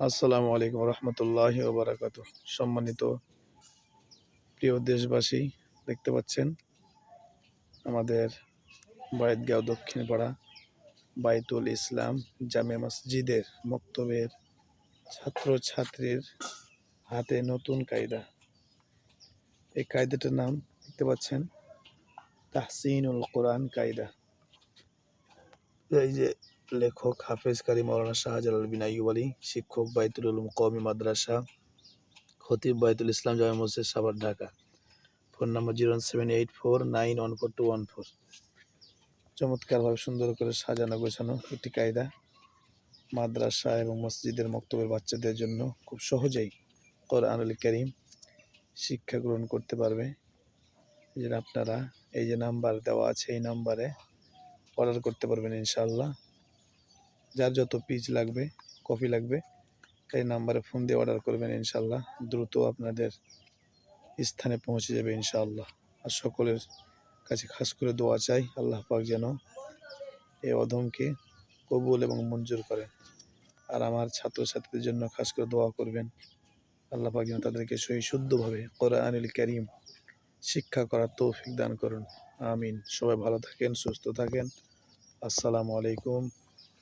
আসসালামু আলাইকুম রহমতুল্লাহ ওবরাকাত। সম্মানিত প্রিয় দেশবাসী, দেখতে পাচ্ছেন আমাদের বায়দগাঁও দক্ষিণ পাড়া বাইতুল ইসলাম জামে মসজিদের মক্তবের ছাত্র ছাত্রীর হাতে নতুন কায়দা। এই কায়দাটার নাম দেখতে পাচ্ছেন তাহসিনুল কোরআন কায়দা। এই যে লেখক হাফেজ কারি মৌলানা শাহজালাল বিন আইয়ুব আলী, শিক্ষক বাইতুল উলুম কওমি মাদ্রাসা, খতিব বাইতুল ইসলাম জামে মসজিদ Savar Dhaka. Phone number zero seven eight four nine one four two one four. চমৎকারভাবে সুন্দর করে সাজানো গোছানো একটি কায়দা। মাদ্রাসা এবং মসজিদের মক্তবের বাচ্চাদের জন্য খুব সহজেই কোরআনুল করিম শিক্ষা গ্রহণ করতে পারবে। যে আপনারা, এই যে নাম্বার দেওয়া আছে এই নাম্বারে অর্ডার করতে পারবেন ইনশাআল্লাহ। যার যত পিস লাগবে, কপি লাগবে, এই নাম্বারে ফোন দিয়ে অর্ডার করবেন ইনশাল্লাহ দ্রুত আপনাদের স্থানে পৌঁছে যাবে ইনশাআল্লাহ। আর সকলের কাছে খাস করে দোয়া চাই, আল্লাহ পাক যেন এই অধমকে কবুল এবং মঞ্জুর করেন। আর আমার ছাত্রছাত্রীদের জন্য খাস করে দোয়া করবেন, আল্লাহ পাক যেন তাদেরকে সহি শুদ্ধভাবে কোরআনুল করিম শিক্ষা করার তৌফিক দান করুন। আমিন। সবাই ভালো থাকেন, সুস্থ থাকেন। আসসালামু আলাইকুম।